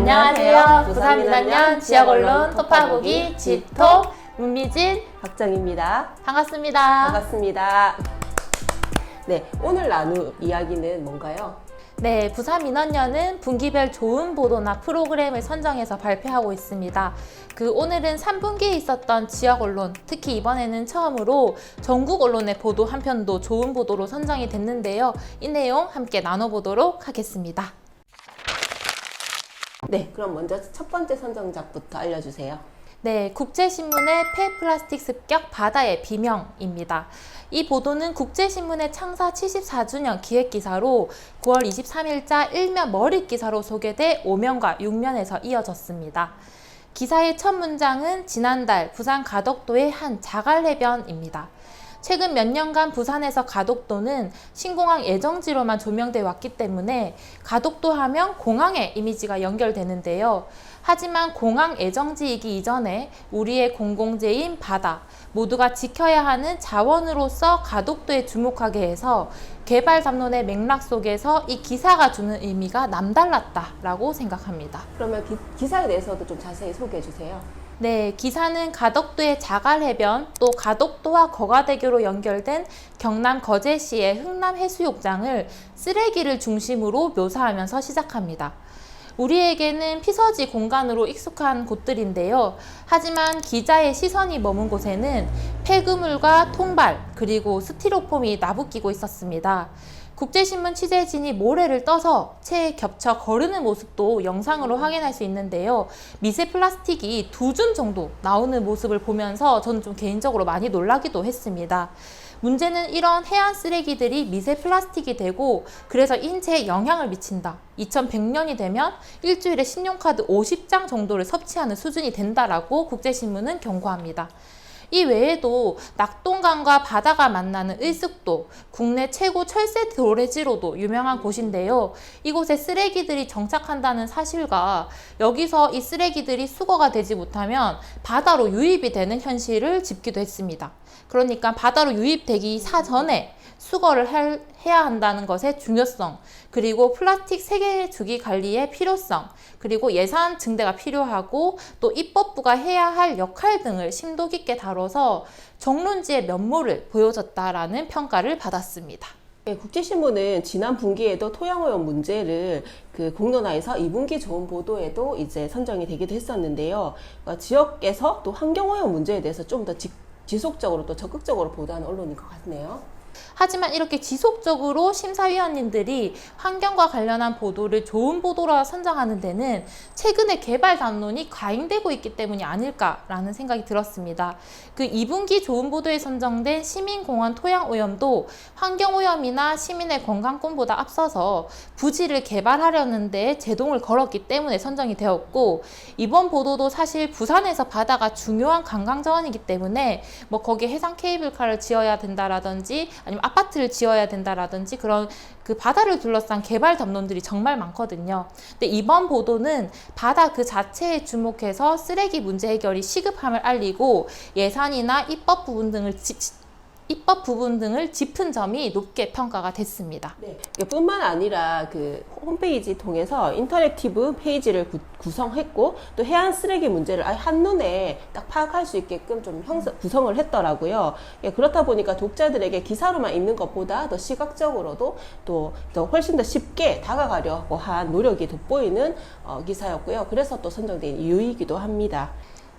안녕하세요. 부산 민학년 지역 언론 톱파고기 지톡 문미진 박정입니다. 반갑습니다. 반갑습니다. 네, 오늘 나눌 이야기는 뭔가요? 네, 부산 민원연은 분기별 좋은 보도나 프로그램을 선정해서 발표하고 있습니다. 그 오늘은 3분기에 있었던 지역 언론, 특히 이번에는 처음으로 전국 언론의 보도 한 편도 좋은 보도로 선정이 됐는데요. 이 내용 함께 나눠보도록 하겠습니다. 네, 그럼 먼저 첫 번째 선정작부터 알려주세요. 네, 국제신문의 폐플라스틱 습격 바다의 비명입니다. 이 보도는 국제신문의 창사 74주년 기획기사로 9월 23일자 일면 머릿 기사로 소개돼 5면과 6면에서 이어졌습니다. 기사의 첫 문장은 지난달 부산 가덕도의 한 자갈해변입니다. 최근 몇 년간 부산에서 가덕도는 신공항 예정지로만 조명돼 왔기 때문에 가덕도 하면 공항의 이미지가 연결되는데요. 하지만 공항 예정지이기 이전에 우리의 공공재인 바다, 모두가 지켜야 하는 자원으로서 가덕도에 주목하게 해서 개발 담론의 맥락 속에서 이 기사가 주는 의미가 남달랐다라고 생각합니다. 그러면 기, 사에 대해서도 좀 자세히 소개해 주세요. 네, 기사는 가덕도의 자갈해변 또 가덕도와 거가대교로 연결된 경남 거제시의 흥남해수욕장을 쓰레기를 중심으로 묘사하면서 시작합니다. 우리에게는 피서지 공간으로 익숙한 곳들인데요. 하지만 기자의 시선이 머문 곳에는 폐그물과 통발 그리고 스티로폼이 나부끼고 있었습니다. 국제신문 취재진이 모래를 떠서 체에 겹쳐 거르는 모습도 영상으로 확인할 수 있는데요. 미세 플라스틱이 두 줌 정도 나오는 모습을 보면서 저는 좀 개인적으로 많이 놀라기도 했습니다. 문제는 이런 해안 쓰레기들이 미세 플라스틱이 되고 그래서 인체에 영향을 미친다. 2100년이 되면 일주일에 신용카드 50장 정도를 섭취하는 수준이 된다라고 국제신문은 경고합니다. 이 외에도 낙동강과 바다가 만나는 을숙도, 국내 최고 철새 도래지로도 유명한 곳인데요. 이곳에 쓰레기들이 정착한다는 사실과 여기서 이 쓰레기들이 수거가 되지 못하면 바다로 유입이 되는 현실을 짚기도 했습니다. 그러니까 바다로 유입되기 사전에 수거를 할, 해야 한다는 것의 중요성, 그리고 플라스틱 세계 주기 관리의 필요성, 그리고 예산 증대가 필요하고 또 입법부가 해야 할 역할 등을 심도 깊게 다뤄서 정론지의 면모를 보여줬다라는 평가를 받았습니다. 네, 국제신문은 지난 분기에도 토양오염 문제를 그 공론화해서 2분기 좋은 보도에도 이제 선정이 되기도 했었는데요. 그러니까 지역에서 또 환경오염 문제에 대해서 좀 더 지속적으로 또 적극적으로 보도하는 언론인 것 같네요. 하지만 이렇게 지속적으로 심사위원님들이 환경과 관련한 보도를 좋은 보도라 선정하는 데는 최근에 개발 담론이 과잉되고 있기 때문이 아닐까라는 생각이 들었습니다. 그 2분기 좋은 보도에 선정된 시민공원 토양오염도 환경오염이나 시민의 건강권보다 앞서서 부지를 개발하려는 데 제동을 걸었기 때문에 선정이 되었고 이번 보도도 사실 부산에서 바다가 중요한 관광자원이기 때문에 뭐 거기에 해상 케이블카를 지어야 된다라든지 아니면 아파트를 지어야 된다라든지 그런 그 바다를 둘러싼 개발 담론들이 정말 많거든요. 근데 이번 보도는 바다 그 자체에 주목해서 쓰레기 문제 해결이 시급함을 알리고 예산이나 입법 부분 등을 지, 입법 부분 등을 짚은 점이 높게 평가가 됐습니다. 네. 뿐만 아니라 그 홈페이지 통해서 인터랙티브 페이지를 구, 성했고또 해안 쓰레기 문제를 한눈에 딱 파악할 수 있게끔 좀 형성, 구성을 했더라고요. 예, 그렇다 보니까 독자들에게 기사로만 읽는 것보다 더 시각적으로도 또 더 훨씬 더 쉽게 다가가려고 한 노력이 돋보이는 어, 기사였고요. 그래서 또 선정된 이유이기도 합니다.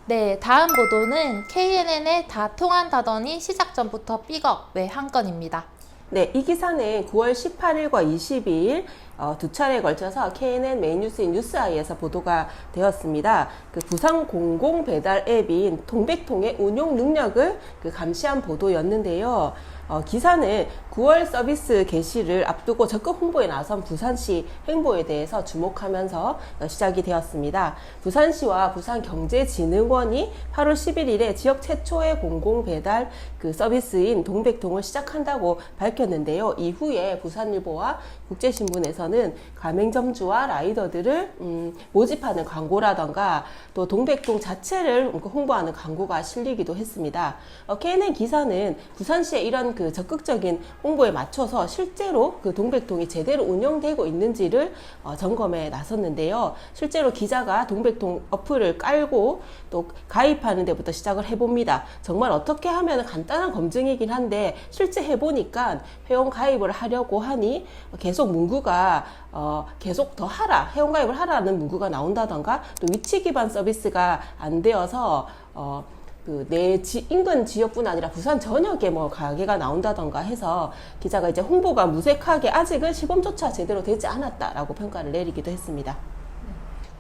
네, 다음 보도는 KNN에 다 통한다더니 시작 전부터 삐걱 외한 건입니다. 네, 이 기사는 9월 18일과 22일 어, 두 차례에 걸쳐서 KNN 메인뉴스인 뉴스아이에서 보도가 되었습니다. 그 부산 공공 배달 앱인 동백통의 운용 능력을 그 감시한 보도였는데요. 어, 기사는 9월 서비스 개시를 앞두고 적극 홍보에 나선 부산시 행보에 대해서 주목하면서 어, 시작이 되었습니다. 부산시와 부산경제진흥원이 8월 11일에 지역 최초의 공공 배달 그 서비스인 동백통을 시작한다고 밝혔는데요. 이후에 부산일보와 국제신문에서는 지역에서는 가맹점주와 라이더들을 음, 모집하는 광고라던가 또 동백동 자체를 홍보하는 광고가 실리기도 했습니다. 어, KNN 기사는 부산시의 이런 그 적극적인 홍보에 맞춰서 실제로 그 동백동이 제대로 운영되고 있는지를 어, 점검에 나섰는데요. 실제로 기자가 동백동 어플을 깔고 또 가입하는 데부터 시작을 해봅니다. 정말 어떻게 하면 간단한 검증이긴 한데 실제 해보니까 회원 가입을 하려고 하니 계속 문구가 어, 계속 더 하라 회원 가입을 하라는 문구가 나온다던가 또 위치 기반 서비스가 안 되어서 어, 그내 인근 지역뿐 아니라 부산 전역에 뭐 가게가 나온다던가 해서 기자가 이제 홍보가 무색하게 아직은 시범조차 제대로 되지 않았다라고 평가를 내리기도 했습니다.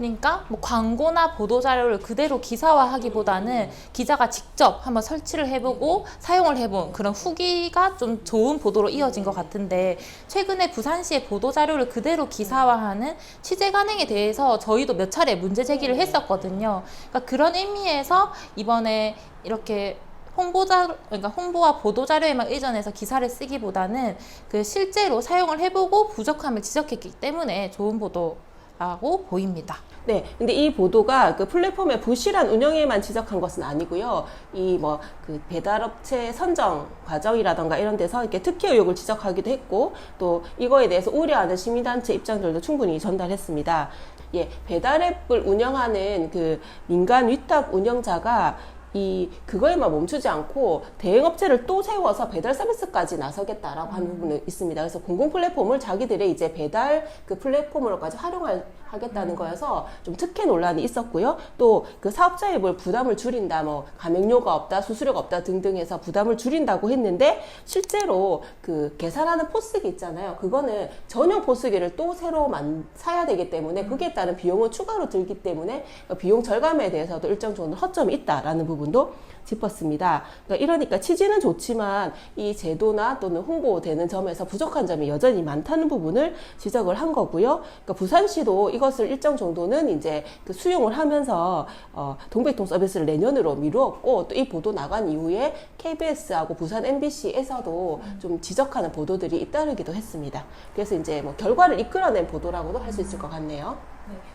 그러니까 뭐 광고나 보도 자료를 그대로 기사화하기보다는 기자가 직접 한번 설치를 해보고 사용을 해본 그런 후기가 좀 좋은 보도로 이어진 것 같은데 최근에 부산시의 보도 자료를 그대로 기사화하는 취재 관행에 대해서 저희도 몇 차례 문제 제기를 했었거든요. 그러니까 그런 의미에서 이번에 이렇게 홍보자 그러니까 홍보와 보도 자료에만 의존해서 기사를 쓰기보다는 그 실제로 사용을 해보고 부족함을 지적했기 때문에 좋은 보도 라고 보입니다. 네, 근데 이 보도가 그 플랫폼의 부실한 운영에만 지적한 것은 아니고요. 이 뭐 그 배달업체 선정 과정이라던가 이런 데서 이렇게 특혜 의혹을 지적하기도 했고 또 이거에 대해서 우려하는 시민단체 입장들도 충분히 전달했습니다. 예, 배달 앱을 운영하는 그 민간 위탁 운영자가 이 그거에만 멈추지 않고 대행업체를 또 세워서 배달 서비스까지 나서겠다라고 하는 부분이 있습니다. 그래서 공공 플랫폼을 자기들의 이제 배달 그 플랫폼으로까지 활용할 하겠다는 거여서 좀 특혜 논란이 있었고요. 또 그 사업자의 뭘 부담을 줄인다, 뭐 가맹료가 없다, 수수료가 없다 등등해서 부담을 줄인다고 했는데 실제로 그 계산하는 포스기 있잖아요. 그거는 전용 포스기를 또 새로 만 사야 되기 때문에 그에 따른 비용은 추가로 들기 때문에 그 비용 절감에 대해서도 일정 정도 허점이 있다라는 부분도 짚었습니다. 그러니까 이러니까 취지는 좋지만 이 제도나 또는 홍보되는 점에서 부족한 점이 여전히 많다는 부분을 지적을 한 거고요. 그러니까 부산시도 이것을 일정 정도는 이제 그 수용을 하면서 어, 동백통 서비스를 내년으로 미루었고 또 이 보도 나간 이후에 KBS하고 부산 MBC에서도 좀 지적하는 보도들이 잇따르기도 했습니다. 그래서 이제 뭐 결과를 이끌어낸 보도라고도 할 수 있을 것 같네요.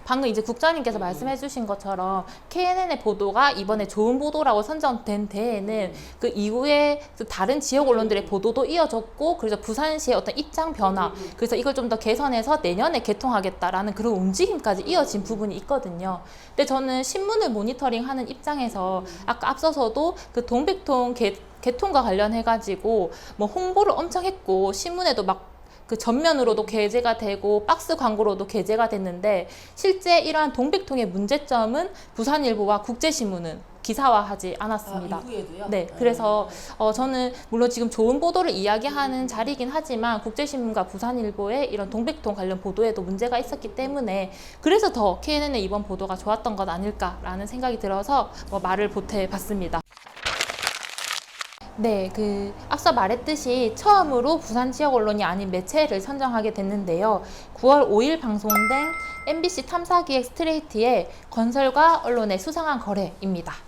방금 이제 국장님께서 말씀해 주신 것처럼 KNN의 보도가 이번에 좋은 보도라고 선정된 데에는 그 이후에 그 다른 지역 언론들의 보도도 이어졌고 그래서 부산시의 어떤 입장 변화 그래서 이걸 좀 더 개선해서 내년에 개통하겠다라는 그런 움직임까지 이어진 부분이 있거든요. 근데 저는 신문을 모니터링하는 입장에서 아까 앞서서도 그 동백통 개, 개통과 관련해 가지고 뭐 홍보를 엄청 했고 신문에도 막 그 전면으로도 게재가 되고 박스 광고로도 게재가 됐는데 실제 이러한 동백통의 문제점은 부산일보와 국제신문은 기사화하지 않았습니다. 이후에도요? 네, 그래서 어, 저는 물론 지금 좋은 보도를 이야기하는 자리이긴 하지만 국제신문과 부산일보의 이런 동백통 관련 보도에도 문제가 있었기 때문에 그래서 더 KNN의 이번 보도가 좋았던 것 아닐까라는 생각이 들어서 뭐 말을 보태봤습니다. 네, 그 앞서 말했듯이 처음으로 부산 지역 언론이 아닌 매체를 선정하게 됐는데요. 9월 5일 방송된 MBC 탐사기획 스트레이트의 건설과 언론의 수상한 거래입니다.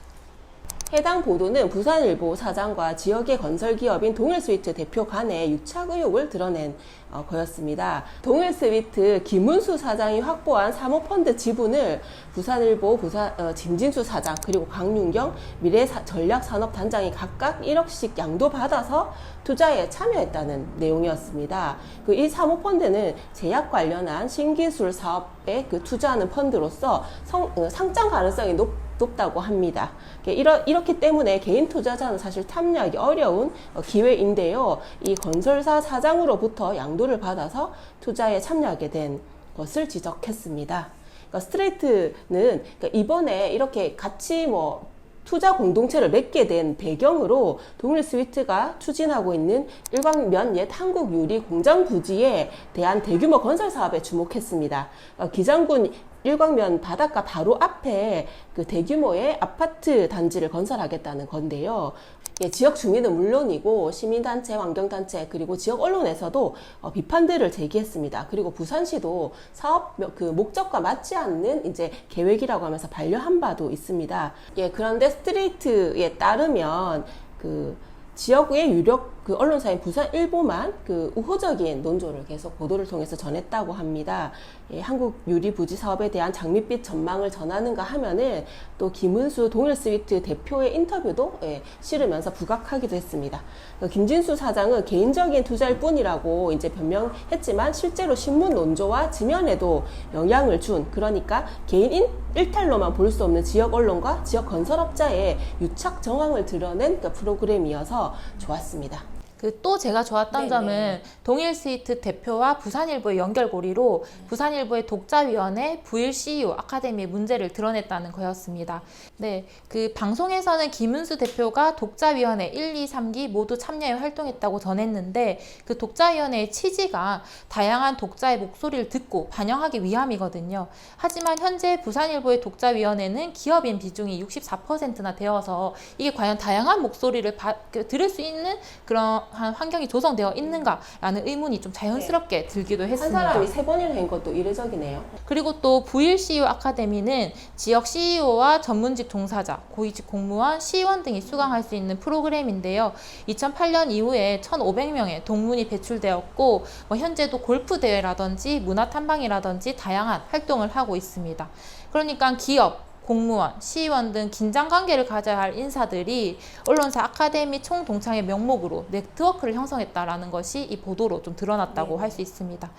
해당 보도는 부산일보 사장과 지역의 건설기업인 동일스위트 대표 간의 유착 의혹을 드러낸 어, 거였습니다. 동일스위트 김은수 사장이 확보한 사모펀드 지분을 부산일보 부산 어, 김진수 사장 그리고 강윤경 미래전략산업단장이 각각 1억씩 양도받아서 투자에 참여했다는 내용이었습니다. 그 이 사모펀드는 제약 관련한 신기술 사업에 그 투자하는 펀드로서 성, 어, 상장 가능성이 높 높다고 합니다. 이러, 이렇기 때문에 개인 투자자는 사실 참여하기 어려운 어, 기회인데요. 이 건설사 사장으로부터 양도를 받아서 투자에 참여하게 된 것을 지적했습니다. 그러니까 스트레이트는 그러니까 이번에 이렇게 같이 뭐 투자 공동체를 맺게 된 배경으로 동일 스위트가 추진하고 있는 일광면 옛 한국 유리 공장 부지에 대한 대규모 건설 사업에 주목했습니다. 어, 기장군 일광면 바닷가 바로 앞에 그 대규모의 아파트 단지를 건설하겠다는 건데요. 예, 지역 주민은 물론이고 시민단체, 환경단체 그리고 지역 언론에서도 어, 비판들을 제기했습니다. 그리고 부산시도 사업 그 목적과 맞지 않는 이제 계획이라고 하면서 반려한 바도 있습니다. 예, 그런데 스트레이트에 따르면 그 지역의 유력 그 언론사인 부산일보만 그 우호적인 논조를 계속 보도를 통해서 전했다고 합니다. 예, 한국 유리 부지 사업에 대한 장밋빛 전망을 전하는가 하면은 또 김은수 동일 스위트 대표의 인터뷰도 예, 실으면서 부각하기도 했습니다. 그 김진수 사장은 개인적인 투자일 뿐이라고 이제 변명했지만 실제로 신문 논조와 지면에도 영향을 준 그러니까 개인 일탈로만 볼 수 없는 지역 언론과 지역 건설업자의 유착 정황을 드러낸 그 프로그램이어서 좋았습니다. 그 또 제가 좋았던 네네. 점은 동일 스위트 대표와 부산일보의 연결고리로 부산일보의 독자위원회 부일 CEO 아카데미의 문제를 드러냈다는 거였습니다. 네, 그 방송에서는 김은수 대표가 독자위원회 1, 2, 3기 모두 참여해 활동했다고 전했는데 그 독자위원회의 취지가 다양한 독자의 목소리를 듣고 반영하기 위함이거든요. 하지만 현재 부산일보의 독자위원회는 기업인 비중이 64%나 되어서 이게 과연 다양한 목소리를 바- 그 들을 수 있는 그런 한 환경이 조성되어 있는가라는 의문이 좀 자연스럽게 들기도 한 했습니다. 사람이 세 번이나 한 것도 이례적이네요. 그리고 또 부일 CEO 아카데미는 지역 CEO와 전문직 종사자, 고위직 공무원, 시의원 등이 수강할 수 있는 프로그램인데요. 2008년 이후에 1,500명의 동문이 배출되었고 뭐 현재도 골프 대회라든지 문화 탐방이라든지 다양한 활동을 하고 있습니다. 그러니까 기업 공무원, 시의원 등 긴장 관계를 가져야 할 인사들이 언론사 아카데미 총동창의 명목으로 네트워크를 형성했다라는 것이 이 보도로 좀 드러났다고 할수 있습니다.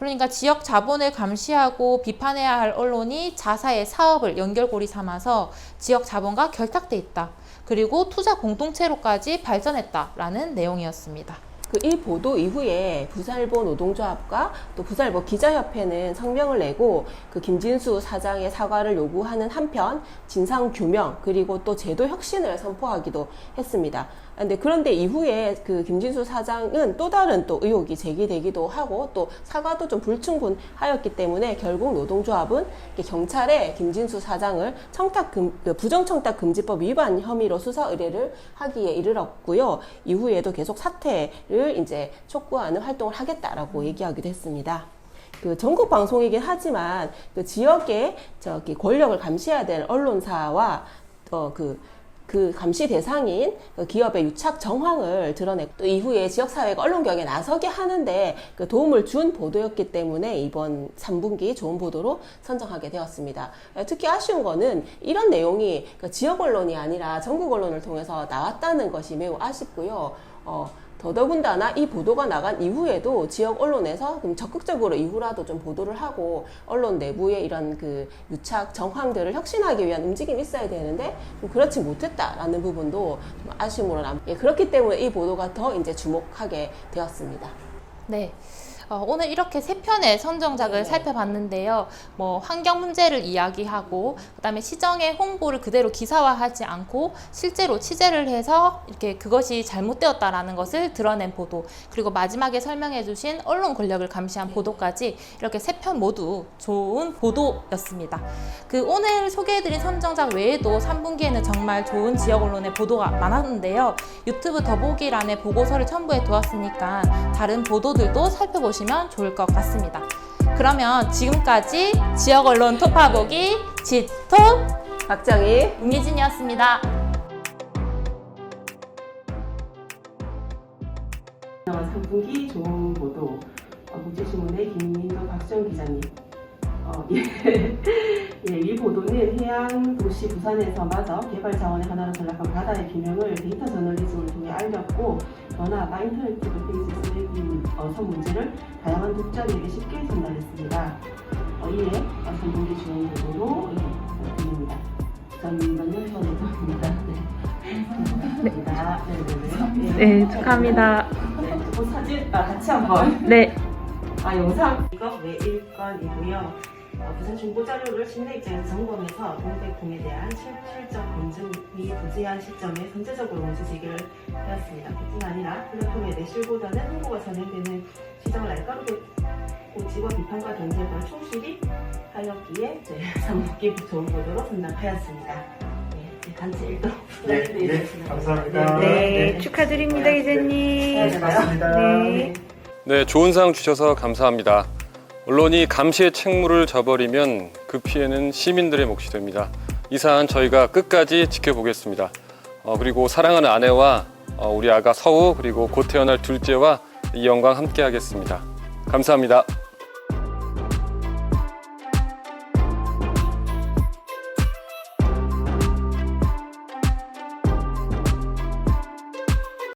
그러니까 지역 자본을 감시하고 비판해야 할 언론이 자사의 사업을 연결고리 삼아서 지역 자본과 결탁돼 있다. 그리고 투자 공동체로까지 발전했다라는 내용이었습니다. 그 이 보도 이후에 부산일보 노동조합과 또 부산일보 기자협회는 성명을 내고 그 김진수 사장의 사과를 요구하는 한편 진상 규명 그리고 또 제도 혁신을 선포하기도 했습니다. 근데 그런데 이후에 그 김진수 사장은 또 다른 또 의혹이 제기되기도 하고 또 사과도 좀 불충분하였기 때문에 결국 노동조합은 경찰에 김진수 사장을 청탁 금, 그 부정청탁 금지법 위반 혐의로 수사 의뢰를 하기에 이르렀고요. 이후에도 계속 사퇴를 이제 촉구하는 활동을 하겠다라고 얘기하기도 했습니다. 그 전국 방송이긴 하지만 그 지역의 저기 권력을 감시해야 될 언론사와 어그 그 감시 대상인 그 기업의 유착 정황을 드러냈고 또 이후에 지역사회가 언론 경에 나서게 하는데 그 도움을 준 보도였기 때문에 이번 3분기 좋은 보도로 선정하게 되었습니다. 특히 아쉬운 거는 이런 내용이 그 지역 언론이 아니라 전국 언론을 통해서 나왔다는 것이 매우 아쉽고요. 어, 더더군다나 이 보도가 나간 이후에도 지역 언론에서 좀 적극적으로 이후라도 좀 보도를 하고 언론 내부의 이런 그 유착 정황들을 혁신하기 위한 움직임이 있어야 되는데 좀 그렇지 못했다라는 부분도 좀 아쉬움으로 남. 예, 그렇기 때문에 이 보도가 더 이제 주목하게 되었습니다. 네. 어, 오늘 이렇게 세 편의 선정작을 네. 살펴봤는데요. 뭐 환경 문제를 이야기하고 그다음에 시정의 홍보를 그대로 기사화하지 않고 실제로 취재를 해서 이렇게 그것이 잘못되었다라는 것을 드러낸 보도 그리고 마지막에 설명해주신 언론 권력을 감시한 보도까지 이렇게 세 편 모두 좋은 보도였습니다. 그 오늘 소개해드린 선정작 외에도 3분기에는 정말 좋은 지역 언론의 보도가 많았는데요. 유튜브 더보기란에 보고서를 첨부해 두었으니까 다른 보도들도 살펴보시면 좋을 것 같습니다. 그러면 지금까지 지역 언론 톱파보기 지톱 박정희吴미진이었습니다. 3분기 좋은 보도 어, 국제신문의 김민도 박정 기자님. 어, 예. 예, 이 보도는 해양 도시 부산에서마저 개발 자원의 하나로 전락한 바다의 비명을 데이터 저널리즘을 통해 알렸고 더 나아가 인터넷 페이지 쓰레기 어, 선 문제를 다양한 독자들에게 쉽게 전달했습니다. 어, 이에 어, 3분기 좋은 보도로 예, 드립니다. 저는 연번입니다 네. 감사합니다. 네, 네, 네. 네, 축하합니다. 네, 그 사진 아, 같이 한번 네. 아 영상 이거 외일건이고요. 어, 부산 중고 자료를 실내 입장에서 점검해서 동백궁에 대한 실, 실적 검증이 부재한 시점에 선제적으로 문제 제기를 하였습니다. 뿐 아니라 플랫폼에 내실보다는 홍보가 진행되는 시장을 날카롭게 고치고 비판과 견제를 충실히 하였기에 저희 3분기 좋은 보도로 선정하였습니다. 네, 단체 1등 네, 네, 감사합니다. 네, 네, 축하드립니다, 기자님. 네, 고맙습니다. 네. 네, 좋은 상 주셔서 감사합니다. 언론이 감시의 책무를 져버리면 그 피해는 시민들의 몫이 됩니다. 이 사안 저희가 끝까지 지켜보겠습니다. 어, 그리고 사랑하는 아내와 어, 우리 아가 서우 그리고 곧 태어날 둘째와 이 영광 함께 하겠습니다. 감사합니다.